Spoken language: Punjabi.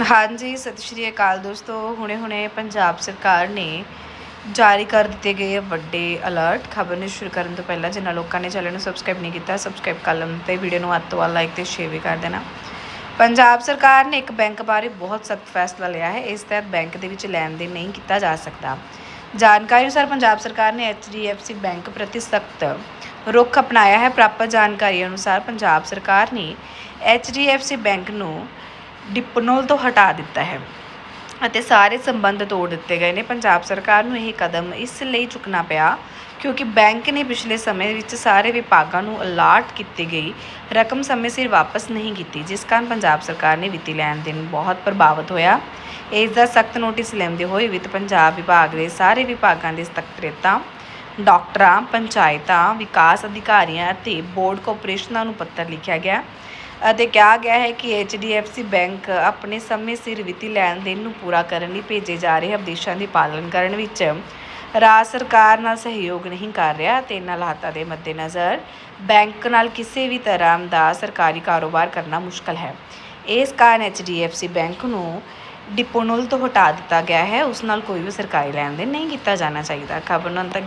ਹਾਂਜੀ, ਸਤਿ ਸ਼੍ਰੀ ਅਕਾਲ ਦੋਸਤੋ। ਹੁਣੇ-ਹੁਣੇ ਪੰਜਾਬ ਸਰਕਾਰ ਨੇ ਜਾਰੀ ਕਰ ਦਿੱਤੇ ਗਏ ਵੱਡੇ ਅਲਰਟ ਖਬਰ ਨੂੰ ਸ਼ੁਰੂ ਕਰਨ ਤੋਂ ਪਹਿਲਾਂ ਜਿਨ੍ਹਾਂ ਲੋਕਾਂ ਨੇ ਚੈਨਲ ਨੂੰ ਸਬਸਕ੍ਰਾਈਬ ਨਹੀਂ ਕੀਤਾ ਸਬਸਕ੍ਰਾਈਬ ਕਰ ਲਓ ਤੇ ਵੀਡੀਓ ਨੂੰ ਵੱਧ ਤੋਂ ਵੱਧ ਲਾਈਕ ਤੇ ਸ਼ੇਅਰ ਵੀ ਕਰ ਦੇਣਾ। ਪੰਜਾਬ ਸਰਕਾਰ ਨੇ ਇੱਕ ਬੈਂਕ ਬਾਰੇ ਬਹੁਤ ਸਖਤ ਫੈਸਲਾ ਲਿਆ ਹੈ। ਇਸ ਤਹਿਤ ਬੈਂਕ ਦੇ ਵਿੱਚ ਲੈਣ ਦੇਣ ਨਹੀਂ ਕੀਤਾ ਜਾ ਸਕਦਾ। ਜਾਣਕਾਰੀ ਅਨੁਸਾਰ ਪੰਜਾਬ ਸਰਕਾਰ ਨੇ HDFC ਬੈਂਕ ਪ੍ਰਤੀ ਸਖਤ ਰੁਖ ਅਪਣਾਇਆ ਹੈ। ਪ੍ਰਾਪਤ ਜਾਣਕਾਰੀ ਅਨੁਸਾਰ ਪੰਜਾਬ ਸਰਕਾਰ ਨੇ HDFC ਬੈਂਕ ਨੂੰ ਡਿਪਨੋਲ ਤੋਂ ਹਟਾ ਦਿੱਤਾ ਹੈ ਅਤੇ ਸਾਰੇ ਸੰਬੰਧ ਤੋੜ ਦਿੱਤੇ ਗਏ ਨੇ। ਪੰਜਾਬ ਸਰਕਾਰ ਨੂੰ ਇਹ ਕਦਮ ਇਸ ਲਈ ਚੁੱਕਣਾ ਪਿਆ ਕਿਉਂਕਿ ਬੈਂਕ ਨੇ ਪਿਛਲੇ ਸਮੇਂ ਵਿੱਚ ਸਾਰੇ ਵਿਭਾਗਾਂ ਨੂੰ ਅਲਾਟ ਕੀਤੀ ਗਈ। ਰਕਮ ਸਮੇਂ ਸਿਰ ਵਾਪਸ ਨਹੀਂ ਕੀਤੀ, ਜਿਸ ਕਾਰਨ ਪੰਜਾਬ ਸਰਕਾਰ ਨੇ ਵਿੱਤੀ ਲੈਣ ਦੇਣ ਬਹੁਤ ਪ੍ਰਭਾਵਿਤ ਹੋਇਆ। ਇਸ ਦਾ ਸਖਤ ਨੋਟਿਸ ਲੈਂਦੇ ਹੋਏ ਵਿੱਤ ਪੰਜਾਬ ਵਿਭਾਗ ਦੇ ਸਾਰੇ ਵਿਭਾਗਾਂ ਦੇ ਸਕੱਤਰੇਤਾਂ ਡਾਕਟਰਾਂ, ਪੰਚਾਇਤਾਂ, ਵਿਕਾਸ ਅਧਿਕਾਰੀਆਂ ਅਤੇ ਬੋਰਡ ਕੋਆਪਰੇਸ਼ਨਾਂ ਨੂੰ ਪੱਤਰ ਲਿਖਿਆ ਗਿਆ ਅਤੇ ਕਿਹਾ ਗਿਆ ਹੈ ਕਿ HDFC ਬੈਂਕ ਆਪਣੇ ਸਮੇਂ ਸਿਰ ਵਿੱਤੀ ਲੈਣ ਦੇਣ ਨੂੰ ਪੂਰਾ ਕਰਨ ਲਈ ਭੇਜੇ ਜਾ ਰਹੇ ਆਦੇਸ਼ਾਂ ਦੀ ਪਾਲਣ ਕਰਨ ਵਿੱਚ ਰਾਜ ਸਰਕਾਰ ਨਾਲ ਸਹਿਯੋਗ ਨਹੀਂ ਕਰ ਰਿਹਾ ਤੇ ਇਹਨਾਂ ਹਾਲਾਤਾਂ ਦੇ ਮੱਦੇਨਜ਼ਰ ਬੈਂਕ ਨਾਲ ਕਿਸੇ ਵੀ ਤਰ੍ਹਾਂ ਦਾ ਸਰਕਾਰੀ ਕਾਰੋਬਾਰ ਕਰਨਾ ਮੁਸ਼ਕਲ ਹੈ। ਇਸ ਕਾਰਨ HDFC ਬੈਂਕ ਨੂੰ ਡਿਪੋਨਲ ਤੋਂ ਹਟਾ ਦਿੱਤਾ ਗਿਆ ਹੈ। ਉਸ ਨਾਲ ਕੋਈ ਵੀ ਸਰਕਾਰੀ ਲੈਣ ਦੇਣ ਨਹੀਂ ਕੀਤਾ ਜਾਣਾ ਚਾਹੀਦਾ। ਖਬਰ ਨੂੰ ਅੰਤ ਤੱਕ